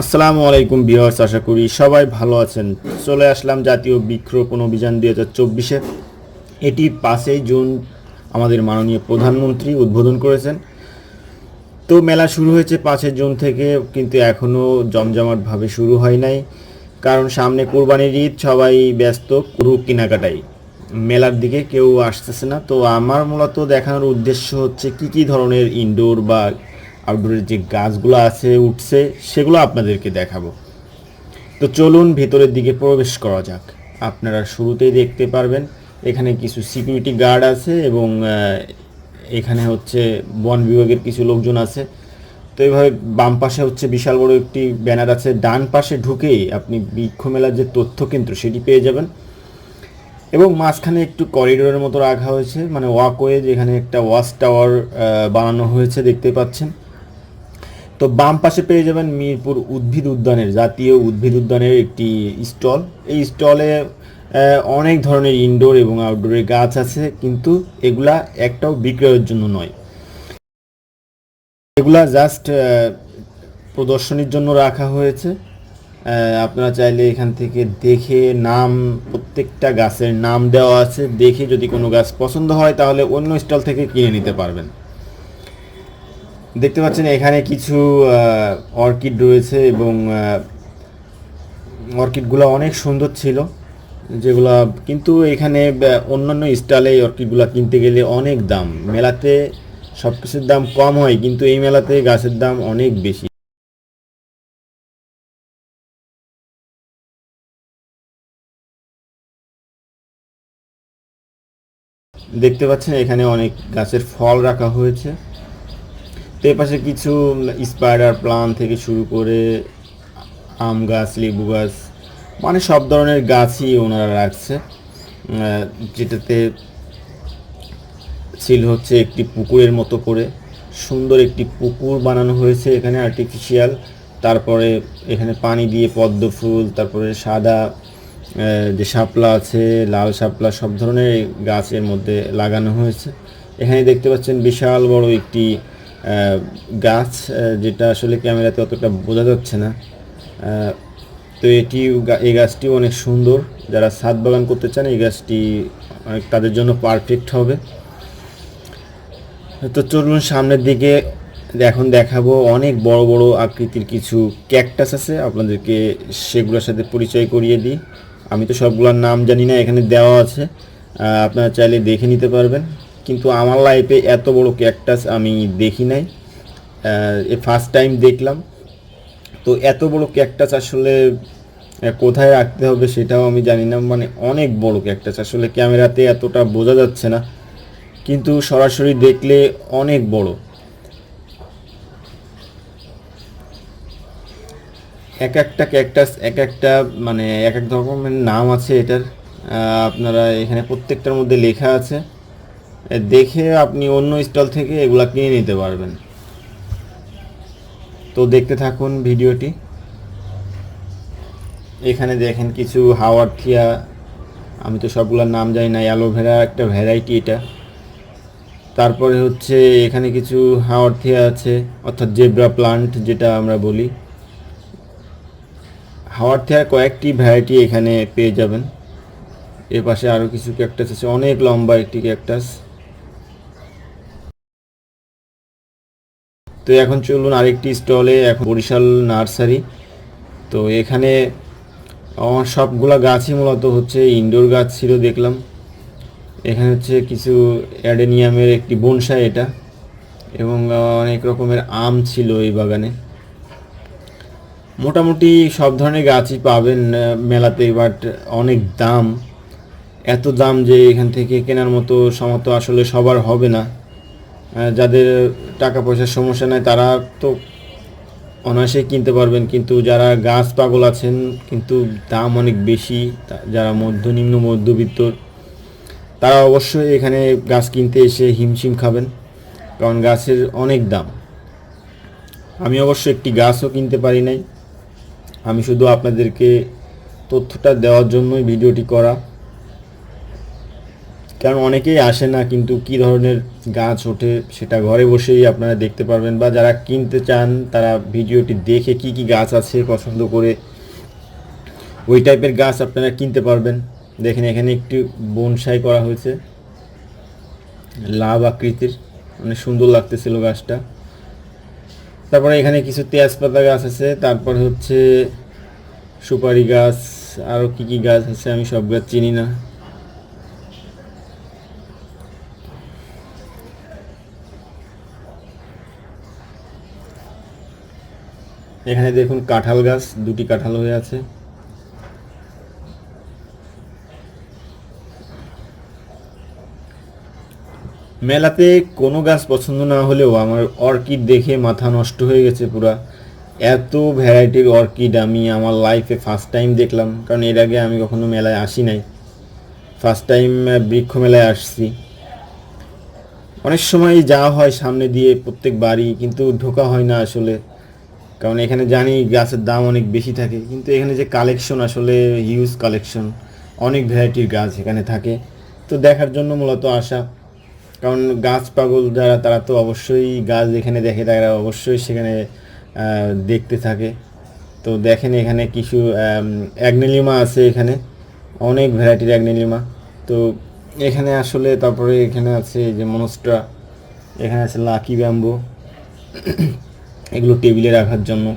আসসালামু আলাইকুম বিহার্স আশা করি সবাই ভালো আছেন। চলে আসলাম জাতীয় বৃক্ষরোপণ অভিযান দুই হাজার চব্বিশে। এটি পাঁচই জুন আমাদের মাননীয় প্রধানমন্ত্রী উদ্বোধন করেছেন। তো মেলা শুরু হয়েছে পাঁচই জুন থেকে, কিন্তু এখনও জমজমাটভাবে শুরু হয় নাই। কারণ সামনে কোরবানির ঈদ, সবাই ব্যস্ত, গরু কেনাকাটাই। মেলার দিকে কেউ আসতেছে না। তো আমার মূলত দেখানোর উদ্দেশ্য হচ্ছে কি কি ধরনের ইনডোর বা আউটডোরের যে গাছগুলো আছে, উঠছে, সেগুলো আপনাদেরকে দেখাবো। তো চলুন ভেতরের দিকে প্রবেশ করা যাক। আপনারা শুরুতেই দেখতে পারবেন, এখানে কিছু সিকিউরিটি গার্ড আছে এবং এখানে হচ্ছে বন বিভাগের কিছু লোকজন আছে। তো এইভাবে বাম পাশে হচ্ছে বিশাল বড় একটি ব্যানার আছে, ডান পাশে ঢুকেই আপনি বৃক্ষ মেলার যে তথ্য কেন্দ্র সেটি পেয়ে যাবেন। এবং মাঝখানে একটু করিডোরের মতো রাখা হয়েছে মানে ওয়াকওয়ে যেখানে একটা ওয়াচ টাওয়ার বানানো হয়েছে, দেখতে পাচ্ছেন। তো বাম পাশে পেয়ে যাবেন মিরপুর উদ্ভিদ উদ্যানের জাতীয় উদ্ভিদ উদ্যানের একটি স্টল। এই স্টলে অনেক ধরনের ইনডোর এবং আউটডোরের গাছ আছে, কিন্তু এগুলা একটাও বিক্রয়ের জন্য নয়। এগুলা জাস্ট প্রদর্শনীর জন্য রাখা হয়েছে। আপনারা চাইলে এখান থেকে দেখে নাম, প্রত্যেকটা গাছের নাম দেওয়া আছে। দেখে যদি কোনো গাছ পছন্দ হয়, তাহলে অন্য স্টল থেকে কিনে নিতে পারবেন। দেখতে পাচ্ছেন এখানে কিছু অর্কিড রয়েছে এবং অর্কিডগুলো অনেক সুন্দর ছিল, যেগুলা কিন্তু এখানে অন্যান্য স্টাইলে এই অর্কিডগুলো কিনতে গেলে অনেক দাম। মেলাতে সব কিছুর দাম কম হয়, কিন্তু এই মেলাতে গাছের দাম অনেক বেশি। দেখতে পাচ্ছেন এখানে অনেক গাছের ফল রাখা হয়েছে। তো পাশে কিছু স্পাইডার প্লান থেকে শুরু করে আম গাছ, লেবু গাছ মানে সব ধরনের গাছই ওনারা রাখছে। যেটাতে ছিল হচ্ছে একটি পুকুরের মতো করে। সুন্দর একটি পুকুর বানানো হয়েছে এখানে আর্টিফিশিয়াল তারপরে এখানে পানি দিয়ে পদ্ম ফুল, তারপরে সাদা যে শাপলা আছে, লাল শাপলা, সব ধরনের গাছের মধ্যে লাগানো হয়েছে। এখানে দেখতে পাচ্ছেন বিশাল বড় একটি গাছ যেটা আসলে ক্যামেরাতে অতটা বোঝা যাচ্ছে না। তো এটি এই গাছটিও অনেক সুন্দর। যারা ছাদ বাগান করতে চান, এই গাছটি তাদের জন্য পারফেক্ট হবে। তো চলুন সামনের দিকে এখন দেখাবো অনেক বড় বড় আকৃতির কিছু ক্যাকটাস আছে। আপনাদেরকে সেগুলোর সাথে পরিচয় করিয়ে দিই। আমি তো সবগুলোর নাম জানি না, এখানে দেওয়া আছে। আপনারা চাইলে দেখে নিতে পারবেন। কিন্তু আমার লাইফে এত বড় ক্যাকটাস আমি দেখি নাই। ফার্স্ট টাইম দেখলাম। তো এত বড় ক্যাকটাস আসলে কোথায় রাখতে হবে সেটাও আমি জানি না। মানে অনেক বড় ক্যাকটাস আসলে ক্যামেরাতে এতটা বোঝা যাচ্ছে না। কিন্তু সরাসরি দেখলে অনেক বড়। এক একটা ক্যাকটাস এক একটা মানে এক এক রকমের নাম আছে এটার। আপনারা এখানে প্রত্যেকটার মধ্যে লেখা আছে। দেখে আপনি অন্য স্টল থেকে এগুলা কিনে নিতে পারবেন। তো দেখতে থাকুন ভিডিওটি। এখানে দেখেন কিছু হাওয়ার থিয়া। আমি তো সবগুলোর নাম জানি না, অ্যালোভেরা একটা ভ্যারাইটি এটা। তারপরে হচ্ছে এখানে কিছু হাওয়ার থিয়া আছে, অর্থাৎ জেব্রা প্লান্ট যেটা আমরা বলি। হাওয়ার থিয়ার কয়েকটি ভ্যারাইটি এখানে পেয়ে যাবেন। এর পাশে আরও কিছু ক্যাকটাস আছে, অনেক লম্বা একটি ক্যাকটাস। তো এখন চলুন আরেকটি স্টলে, এখন বরিশাল নার্সারি। তো এখানে আমার সবগুলা গাছই মূলত হচ্ছে ইনডোর গাছ ছিল দেখলাম। এখানে হচ্ছে কিছু অ্যাডেনিয়ামের একটি বনসাই এটা, এবং অনেক রকমের আম ছিল এই বাগানে। মোটামুটি সব ধরনের গাছই পাবেন মেলাতে বাট অনেক দাম। এত দাম যে এখান থেকে কেনার মতো সমর্থ আসলে সবার হবে না। যাদের টাকা পয়সার সমস্যা নাই, তারা তো অনায়াসেই কিনতে পারবেন। কিন্তু যারা গাছ পাগল আছেন, কিন্তু দাম অনেক বেশি যারা মধ্যনিম্ন, মধ্যবিত্ত, তারা অবশ্যই এখানে গাছ কিনতে এসে হিমশিম খাবেন, কারণ গাছের অনেক দাম। আমি অবশ্য একটি গাছও কিনতে পারি নাই। আমি শুধু আপনাদেরকে তথ্যটা দেওয়ার জন্যই ভিডিওটি করা। কারণ অনেকেই আসে না, কিন্তু কি ধরনের গাছ ওঠে সেটা ঘরে বসেই আপনারা দেখতে পারবেন বা যারা কিনতে চান তারা ভিডিওটি দেখে কি কি গাছ আছে পছন্দ করে, ওই টাইপের গাছ আপনারা কিনতে পারবেন। দেখেন এখানে একটি বনসাই করা হয়েছে, লাভ আকৃতির, অনেক সুন্দর লাগতেছিল গাছটা। তারপরে এখানে কিছু তেজপাতা গাছ আছে, তারপর হচ্ছে সুপারি গাছ আরও কি কি গাছ আছে আমি সব গাছ চিনি না। এখানে দেখুন কাঁঠাল গাছ, দুটি কাঁঠাল হয়ে আছে। মেলাতে কোনো গাছ পছন্দ না হলেও আমার অর্কিড দেখে মাথা নষ্ট হয়ে গেছে পুরা। এত ভ্যারাইটির অর্কিড আমি আমার লাইফে ফার্স্ট টাইম দেখলাম, কারণ এর আগে আমি কখনো মেলায় আসি নাই। ফার্স্ট টাইম বৃক্ষ মেলায় আসছি। অনেক সময় যাওয়া হয় সামনে দিয়ে প্রত্যেক বাড়ি, কিন্তু ঢোকা হয় না আসলে। কারণ এখানে জানি গাছের দাম অনেক বেশি থাকে, কিন্তু এখানে যে কালেকশন আসলে হিউজ কালেকশন অনেক ভ্যারাইটির গাছ এখানে থাকে। তো দেখার জন্য মূলত আসা। কারণ গাছ পাগল যারা, তারা তো অবশ্যই গাছ যেখানে দেখে, তারা অবশ্যই সেখানে দেখতে থাকে। তো দেখেন এখানে কিছু অ্যাগনেলিমা আছে এখানে। অনেক ভ্যারাইটির অ্যাগনেলিমা তো এখানে আসলে তারপরে এখানে আছে যে মনস্ট্রা এখানে আছে লাকি ব্যাম্বো এগুলো টেবিলে রাখার জন্য।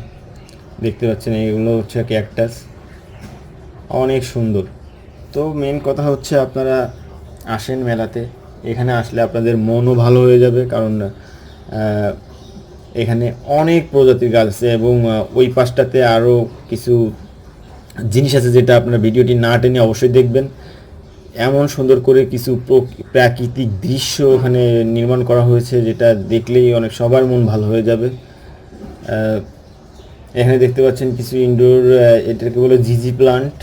দেখতে পাচ্ছেন, এগুলো হচ্ছে ক্যাকটাস। অনেক সুন্দর। তো মেন কথা হচ্ছে আপনারা আসেন মেলাতে। এখানে আসলে আপনাদের মনও ভালো হয়ে যাবে, কারণ এখানে অনেক প্রজাতির গাছ আছে এবং ওই পাশটাতে আরও কিছু জিনিস আছে যেটা আপনারা ভিডিওটি না টেনে অবশ্যই দেখবেন। এমন সুন্দর করে কিছু প্র- প্রাকৃতিক দৃশ্য ওখানে নির্মাণ করা হয়েছে যেটা দেখলেই অনেক সবার মন ভালো হয়ে যাবে। এখানে দেখতে পাচ্ছেন কিছু ইনডোর এটাকে বলে জিজি প্লান্ট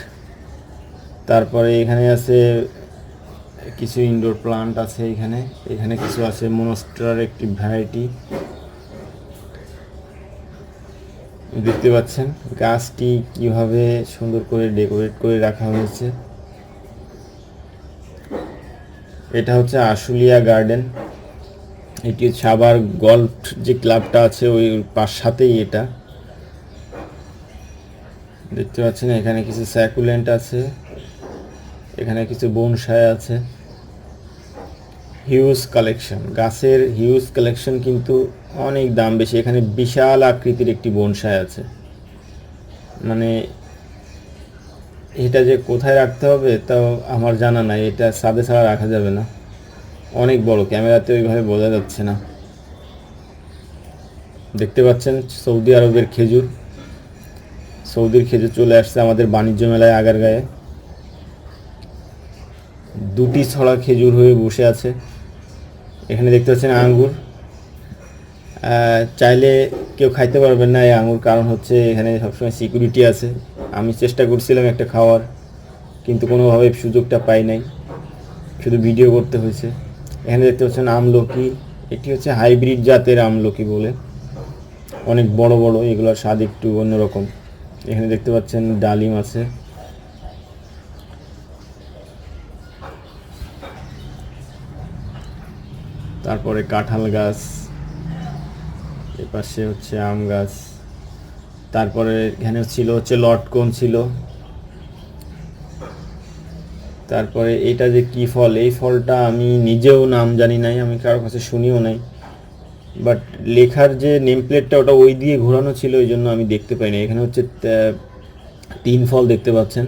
তারপরে এখানে আছে কিছু ইনডোর প্লান্ট আছে এখানে। এখানে কিছু আছে মনস্টার একটি ভ্যারাইটি দেখতে পাচ্ছেন গাছটি কীভাবে সুন্দর করে ডেকোরেট করে রাখা হয়েছে। এটা হচ্ছে আশুলিয়া গার্ডেন এটি আবার গল্ফ যে ক্লাবটা আছে, ওই পাশ সাথেই এটা। দেখতে পাচ্ছেন, এখানে কিছু স্যাকুলেন্ট আছে, এখানে কিছু বনসাই আছে। হিউজ কালেকশন, গাছের হিউজ কালেকশন কিন্তু অনেক দাম বেশি। এখানে বিশাল আকৃতির একটি বনসাই আছে। মানে এটা যে কোথায় রাখতে হবে, তাও আমার জানা নাই, এটা সাদে ছাড়া রাখা যাবে না। অনেক বড়, ক্যামেরাতে ওইভাবে বোঝা যাচ্ছে না। দেখতে পাচ্ছেন সৌদি আরবের খেজুর। সৌদির খেজুর চলে আসছে আমাদের বাণিজ্য মেলায় আগার গায়ে দুটি ছড়া খেজুর হয়ে বসে আছে। এখানে দেখতে পাচ্ছেন আঙ্গুর। চাইলে কেউ খাইতে পারবেন না এই আঙুর কারণ হচ্ছে এখানে সবসময় সিকিউরিটি আছে। আমি চেষ্টা করছিলাম একটা খাওয়ার, কিন্তু কোনোভাবে সুযোগটা পাই নাই। শুধু ভিডিও করতে হয়েছে। এখানে দেখতে পাচ্ছেন আমলকি। এটি হচ্ছে হাইব্রিড জাতের আমলকি বলে। অনেক বড় বড়, এগুলোর স্বাদ একটু অন্যরকম। এখানে দেখতে পাচ্ছেন ডালিম আছে। তারপরে কাঁঠাল গাছ। এপাশে হচ্ছে আম গাছ। তারপরে এখানে ছিল হচ্ছে লটকন ছিল। তারপরে এটা যে কি ফল, এই ফলটা আমি নিজেও নাম জানি নাই, আমি কারোর কাছে শুনিও নাই। বাট লেখার যে নেম প্লেটটা ওটা ওই দিয়ে ঘোরানো ছিল, ওই জন্য আমি দেখতে পাইনি এখানে হচ্ছে তিন ফল দেখতে পাচ্ছেন।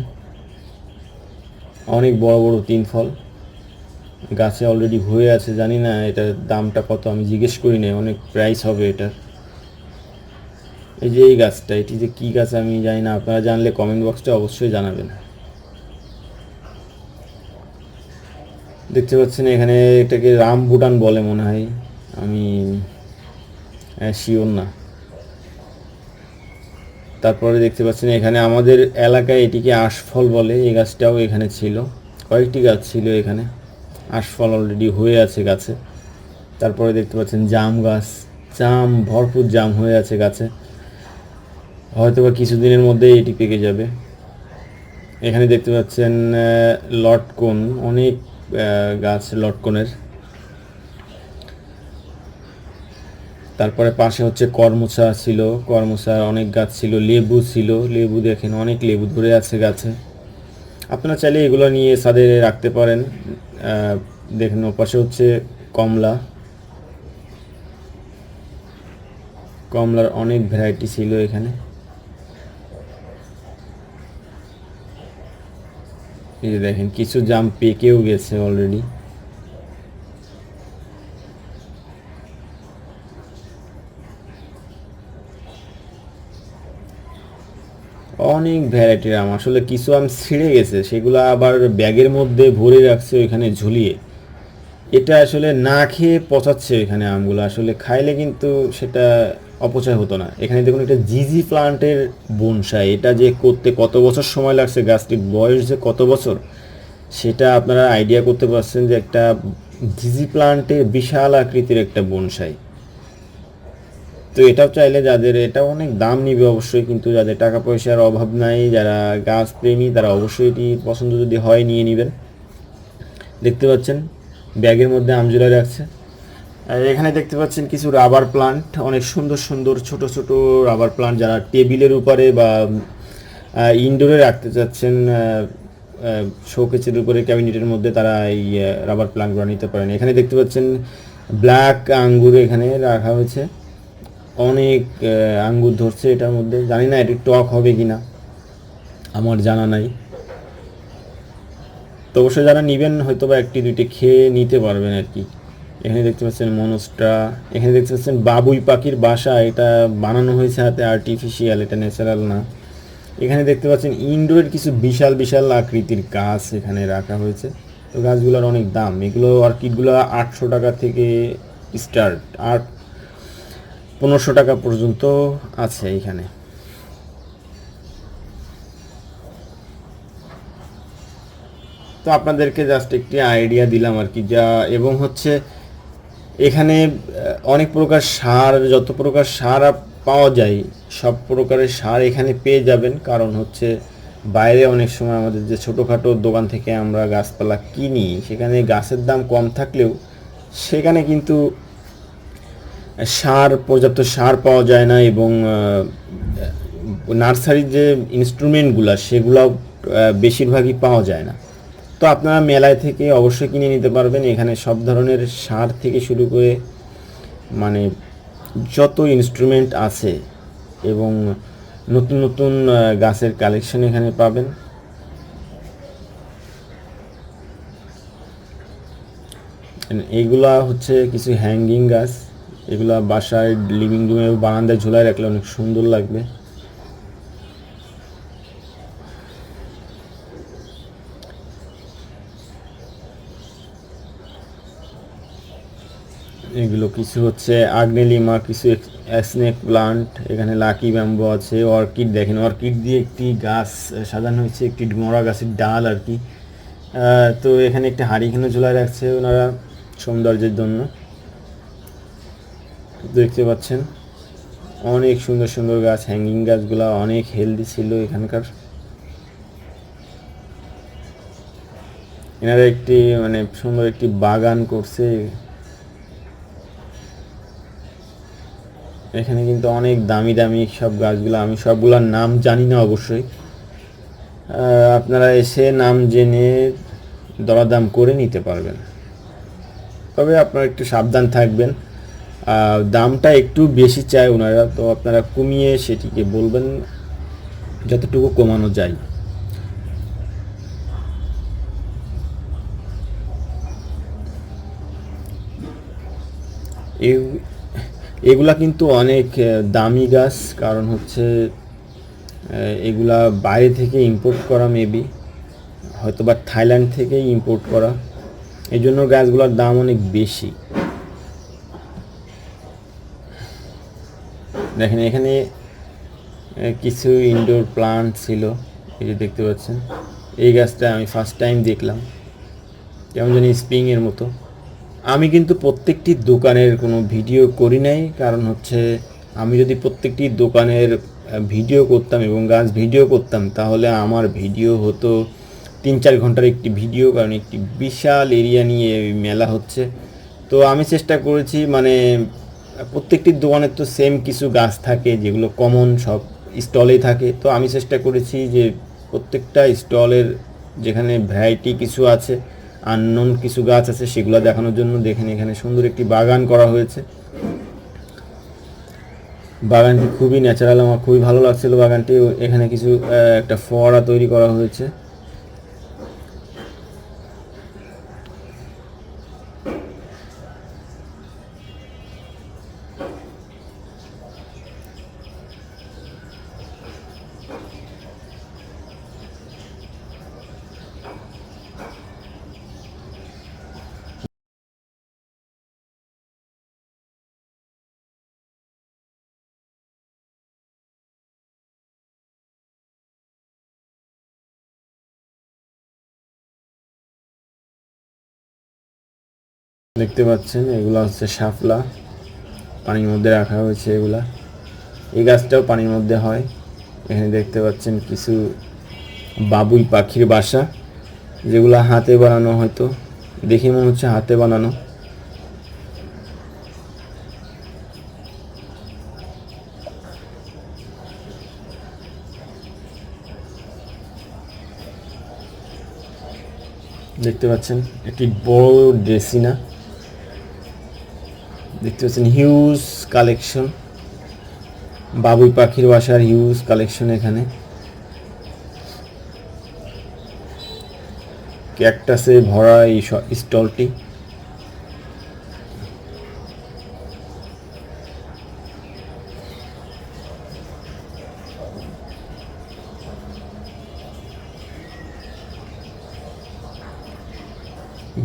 অনেক বড় বড় তিন ফল। গাছে অলরেডি হয়ে আছে, জানি না এটার দামটা কত, আমি জিজ্ঞেস করি নাই, অনেক প্রাইস হবে এটার। এই যে এই গাছটা, এটি যে কী গাছ আমি জানি না, আপনারা জানলে কমেন্ট বক্সটা অবশ্যই জানাবেন। দেখতে পাচ্ছেন এখানে এটাকে রাম ভুটান বলে মনে হয়। আমি শিওর না। তারপরে দেখতে পাচ্ছেন এখানে আমাদের এলাকায় এটিকে আশফল বলে। এই গাছটাও এখানে ছিল। কয়েকটি গাছ ছিল এখানে। আশফল অলরেডি হয়ে আছে গাছে। তারপরে দেখতে পাচ্ছেন জাম গাছ। জাম, ভরপুর জাম হয়ে আছে গাছে। হয়তো বা কিছুদিনের মধ্যেই এটি পেকে যাবে। এখানে দেখতে পাচ্ছেন লটকন। অনেক গাছ লটকনের। তারপরে পাশে হচ্ছে কর্মচা ছিল কর্মচার অনেক গাছ ছিল, লেবু ছিল, লেবু দেখেন অনেক লেবু ধরে আছে গাছে। আপনারা চাইলে এগুলো নিয়ে ছাদে রাখতে পারেন। দেখেন ওপাশে হচ্ছে কমলা। কমলার অনেক ভ্যারাইটি ছিল এখানে। এই যে দেখেন, কিছু জাম পেকেও গেছে অলরেডি অনেক ভ্যারাইটির আম আসলে কিছু আম ছিঁড়ে গেছে, সেগুলো আবার ব্যাগের মধ্যে ভরে রাখছে ওইখানে ঝুলিয়ে। এটা আসলে না খেয়ে পচাচ্ছে এখানে আমগুলো, আসলে খাইলে কিন্তু সেটা অপচয় হতো না। এখানে দেখুন এটা জিজি প্লান্টের বনসাই। এটা যে করতে কত বছর সময় লাগছে গাছটির বয়স যে কত বছর, সেটা আপনারা আইডিয়া করতে পারছেন যে একটা জিজি প্লান্টের বিশাল আকৃতির একটা বনসাই। তো এটাও চাইলে যাদের, এটা অনেক দাম নিবে অবশ্যই, কিন্তু যাদের টাকা পয়সার অভাব নাই, যারা গাছ প্রেমী, তারা অবশ্যই এটি পছন্দ যদি হয়, নিয়ে নেবেন। দেখতে পাচ্ছেন, ব্যাগের মধ্যে আমজুলা রাখছে। এখানে দেখতে পাচ্ছেন কিছু রাবার প্লান্ট অনেক সুন্দর সুন্দর ছোট ছোট রাবার প্লান্ট যারা টেবিলের উপরে বা ইনডোরে রাখতে চাচ্ছেন শোকেসের উপরে ক্যাবিনেটের মধ্যে তারা এই রাবার প্লান্টগুলো নিতে পারেন। এখানে দেখতে পাচ্ছেন ব্ল্যাক আঙ্গুর এখানে রাখা হয়েছে। অনেক আঙ্গুর ধরছে এটার মধ্যে। জানি না এটি টক হবে কিনা, আমার জানা নাই। তো অবশ্যই যারা নেবেন হয়তো বা একটি দুইটি খেয়ে নিতে পারবেন আর কি। এখানে দেখতে পাচ্ছেন মনস্টা এখানে দেখতে পাচ্ছেন বাবুই পাখির বাসা, এটা বানানো হয়েছে হাতে আর্টিফিশিয়াল এটা ন্যাচারাল না। এখানে দেখতে পাচ্ছেন ইনডোরের কিছু বিশাল বিশাল আকৃতির গাছ এখানে রাখা হয়েছে। তো গাছগুলোর অনেক দাম। এগুলো অর্কিডগুলো আটশো টাকা থেকে স্টার্ট আট, পনেরোশো টাকা পর্যন্ত আছে এখানে। তো আপনাদেরকে জাস্ট একটি আইডিয়া দিলাম আর কি, যা, এবং হচ্ছে এখানে অনেক প্রকার সার, যত প্রকার সার পাওয়া যায়, সব প্রকারের সার এখানে পেয়ে যাবেন। কারণ হচ্ছে, বাইরে অনেক সময় আমাদের যে ছোটোখাটো দোকান থেকে আমরা গাছপালা কিনি, সেখানে গাছের দাম কম থাকলেও সেখানে কিন্তু, সার, পর্যাপ্ত সার পাওয়া যায় না এবং নার্সারির যে ইনস্ট্রুমেন্টগুলো সেগুলো বেশিরভাগই পাওয়া যায় না। তো আপনারা মেলায় থেকে অবশ্যই কিনে নিতে পারবেন। এখানে সব ধরনের সার থেকে শুরু করে মানে যত ইনস্ট্রুমেন্ট আছে এবং নতুন নতুন গাছের কালেকশন এখানে পাবেন। এইগুলা হচ্ছে কিছু হ্যাঙ্গিং গাছ। এগুলা বাসায় লিভিং রুমে বারান্দায় ঝুলায় রাখলে অনেক সুন্দর লাগবে এগুলো কিছু হচ্ছে আগ্নেলিমা, কিছু স্নেক প্লান্ট, এখানে লাকি ব্যাম্বো আছে, অর্কিড দেখেন, অর্কিড দিয়ে একটি গাছ সাজানো হয়েছে, একটি মরা গাছের ডাল আর কি। তো এখানে একটা হাড়িখানে ঝুলায় রাখছে ওনারা সৌন্দর্যের জন্য। দেখতে পাচ্ছেন, অনেক সুন্দর সুন্দর গাছ হ্যাঙ্গিং গাছগুলো অনেক হেলদি ছিল এখানকার। এনারা একটি মানে সুন্দর একটি বাগান করছে। এখানে কিন্তু অনেক দামি দামি সব গাছগুলো, আমি সবগুলোর নাম জানি না অবশ্যই। আপনারা এসে নাম জেনে দরাদাম করে নিতে পারবেন। তবে আপনারা একটু সাবধান থাকবেন। দামটা একটু বেশি চায় ওনারা, তো আপনারা কমিয়ে সেটিকে বলবেন যতটুকু কমানো যায়। এ- এগুলা কিন্তু অনেক দামি গাছ, কারণ হচ্ছে এগুলা বাইরে থেকে ইম্পোর্ট করা মেবি হয়তো বা থাইল্যান্ড থেকেই ইম্পোর্ট করা। এই জন্য গাছগুলোর দাম অনেক বেশি। দেখেন, এখানে কিছু ইনডোর প্লান্ট ছিল, এই যে দেখতে পাচ্ছেন। এই গাছটা আমি ফার্স্ট টাইম দেখলাম। কেমন জানি স্প্রিংয়ের মতো। আমি কিন্তু প্রত্যেকটি দোকানের কোনো ভিডিও করি নাই, কারণ হচ্ছে আমি যদি প্রত্যেকটি দোকানের ভিডিও করতাম এবং গাছ ভিডিও করতাম, তাহলে আমার ভিডিও হতো তিন চার ঘণ্টার একটি ভিডিও, কারণ একটি বিশাল এরিয়া নিয়ে মেলা হচ্ছে। তো আমি চেষ্টা করেছি মানে প্রত্যেকটি দোকানের তো সেম কিছু গাছ থাকে, যেগুলো কমন, সব স্টলেই থাকে। তো আমি চেষ্টা করেছি যে প্রত্যেকটা স্টলের যেখানে ভ্যারাইটি কিছু আছে আননোন কিছু গাছ আছে, সেগুলো দেখানোর জন্য দেখেন এখানে সুন্দর একটি বাগান করা হয়েছে। বাগানটি খুবই ন্যাচারাল আমার খুবই ভালো লাগছিল বাগানটি। এখানে কিছু একটা ফোয়ারা তৈরি করা হয়েছে। দেখতে পাচ্ছেন, এগুলো হচ্ছে শাপলা। পানির মধ্যে রাখা হয়েছে এগুলা। এই গাছটাও পানির মধ্যে হয়। এখানে দেখতে পাচ্ছেন কিছু বাবুই পাখির বাসা, যেগুলো হাতে বানানো হয়তো। দেখে মনে হচ্ছে হাতে বানানো। দেখতে পাচ্ছেন, একটি বড় ড্রেসিনা দেখতে পাচ্ছেন হিউজ কালেকশন বাবুই পাখির বাসার হিউজ কালেকশন এখানে। ক্যাকটাসে ভরা এই স্টলটি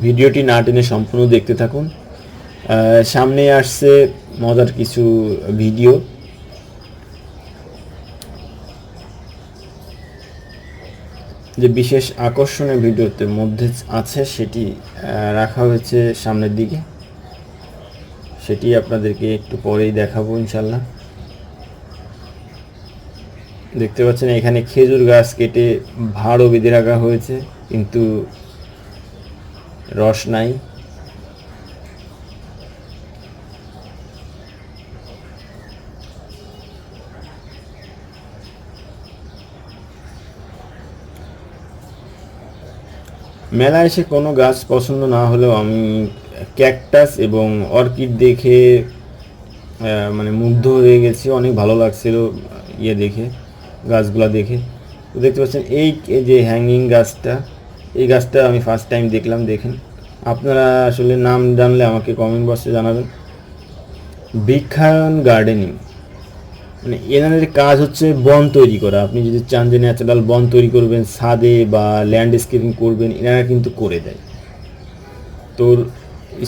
ভিডিওটি না টেনে সম্পূর্ণ দেখতে থাকুন। সামনে আসছে মজার কিছু ভিডিও যে বিশেষ আকর্ষণীয় ভিডিওতে মধ্যে আছে সেটি রাখা হয়েছে সামনের দিকে। সেটি আপনাদেরকে একটু পরেই দেখাবো ইনশাল্লাহ দেখতে পাচ্ছেন এখানে খেজুর গাছ কেটে ভাড়ও বেঁধে রাখা হয়েছে, কিন্তু রস নাই। মেলায় এসে কোনো গাছ পছন্দ না হলেও আমি ক্যাকটাস এবং অর্কিড দেখে মানে মুগ্ধ হয়ে গেছি। অনেক ভালো লাগছিল ইয়ে দেখে, গাছগুলা দেখে। তো দেখতে পাচ্ছেন, এই যে হ্যাঙ্গিং গাছটা, এই গাছটা আমি ফার্স্ট টাইম দেখলাম, দেখেন। আপনারা আসলে নাম জানলে আমাকে কমেন্ট বক্সে জানাবেন। বৃক্ষায়ন গার্ডেনিং মানে এনাদের কাজ হচ্ছে বন তৈরি করা। আপনি যদি চান যে ন্যাচারাল বন তৈরি করবেন, ছাদে বা ল্যান্ডস্কেপিং করবেন, এনারা কিন্তু করে দেয়। তোর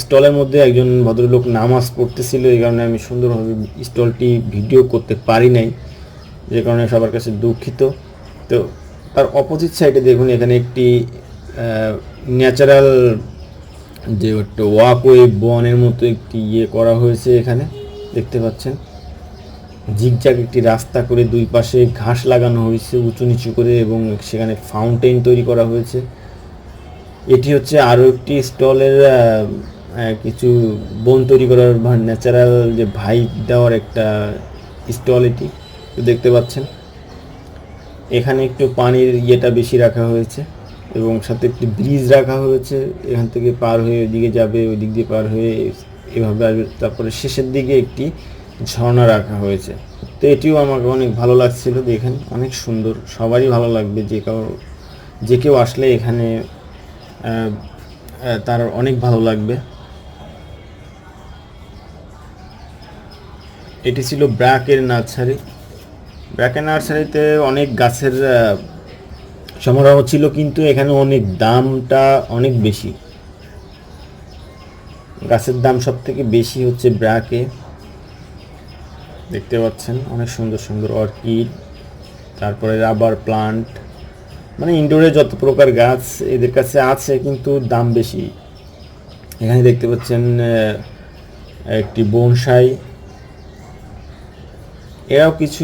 স্টলের মধ্যে একজন ভদ্রলোক নামাজ পড়তেছিল, এই কারণে আমি সুন্দরভাবে স্টলটি ভিডিও করতে পারি নাই, যে কারণে সবার কাছে দুঃখিত। তো তার অপোজিট সাইডে দেখুন, এখানে একটি ন্যাচারাল যে একটা ওয়াকওয়ে বনের মতো একটি ইয়ে করা হয়েছে এখানে, দেখতে পাচ্ছেন। জিগজাগ একটি রাস্তা করে দুই পাশে ঘাস লাগানো হয়েছে উঁচু নিচু করে এবং সেখানে ফাউন্টেন তৈরি করা হয়েছে। এটি হচ্ছে আরও একটি স্টলের কিছু বন তৈরি করার ন্যাচারাল যে ভাইব দেওয়ার একটা স্টল এটি। দেখতে পাচ্ছেন, এখানে একটু পানির ইয়েটা বেশি রাখা হয়েছে এবং সাথে একটি ব্রিজ রাখা হয়েছে। এখান থেকে পার হয়ে ওইদিকে যাবে ওই দিক দিয়ে পার হয়ে এভাবে আসবে। তারপরে শেষের দিকে একটি ঝর্ণা রাখা হয়েছে। তো এটিও আমাকে অনেক ভালো লাগছিল দেখেন, অনেক সুন্দর। সবারই ভালো লাগবে যে কেউ যে কেউ আসলে এখানে তার অনেক ভালো লাগবে। এটি ছিল ব্র্যাকের নার্সারি। ব্র্যাকের নার্সারিতে অনেক গাছের সমারোহ ছিল, কিন্তু এখানে অনেক দামটা অনেক বেশি। গাছের দাম সব থেকে বেশি হচ্ছে ব্র্যাকে। দেখতে পাচ্ছেন, অনেক সুন্দর সুন্দর অর্কিড, তারপরে রাবার প্লান্ট মানে ইনডোরে যত প্রকার গাছ এদের কাছে আছে কিন্তু দাম বেশি। এখানে দেখতে পাচ্ছেন একটি বনসাই। এরাও কিছু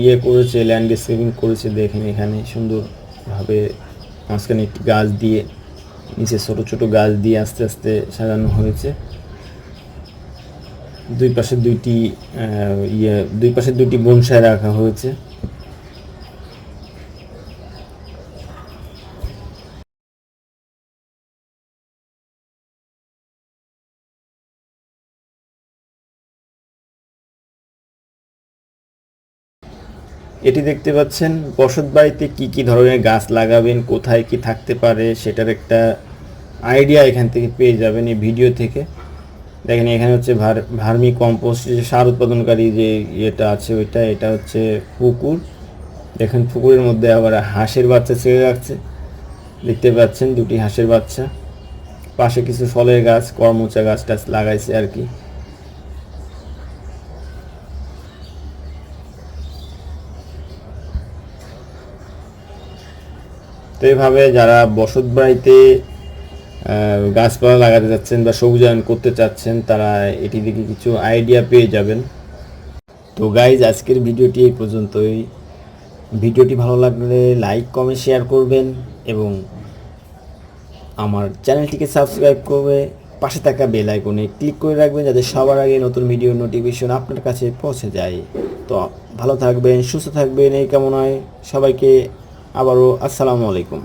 ইয়ে করেছে ল্যান্ডস্কেপিং করেছে দেখেন এখানে সুন্দরভাবে মাঝখানে একটি গাছ দিয়ে, নিচে ছোট ছোট গাছ দিয়ে আস্তে আস্তে সাজানো হয়েছে। দুই পাশে দুইটি ইয়ে দুই পাশে দুইটি বনসাই রাখা হয়েছে। এটি দেখতে পাচ্ছেন, বসত বাড়িতে কি কি ধরনের গাছ লাগাবেন, কোথায় কি থাকতে পারে, সেটার একটা আইডিয়া এখান থেকে পেয়ে যাবেন এই ভিডিও থেকে। দেখেন, এখানে হচ্ছে ভার, ভার্মি কম্পোস্ট যে সার উৎপাদনকারী যে ইয়েটা আছে, ওইটা, এটা হচ্ছে পুকুর। দেখেন, পুকুরের মধ্যে আবার হাঁসের বাচ্চা ছেড়ে রাখছে। দেখতে পাচ্ছেন, দুটি হাঁসের বাচ্চা। পাশে কিছু ফলের গাছ, করমচা গাছ টাছ লাগাইছে আর কি। তো এইভাবে যারা বসত বাড়িতে গাছপালা লাগাতে চাচ্ছেন বা সবুজায়ন করতে চাচ্ছেন, তারা এটি থেকে কিছু আইডিয়া পেয়ে যাবেন। তো গাইজ আজকের ভিডিওটি এই পর্যন্তই। ভিডিওটি ভালো লাগলে লাইক কমেন্ট শেয়ার করবেন এবং আমার চ্যানেলটিকে সাবস্ক্রাইব করবে পাশে থাকা বেল আইকনে ক্লিক করে রাখবেন যাতে সবার আগে নতুন ভিডিও নোটিফিকেশন আপনার কাছে পৌঁছে যায়। তো ভালো থাকবেন, সুস্থ থাকবেন, এই কামনায় সবাইকে আবারও আসসালামু আলাইকুম।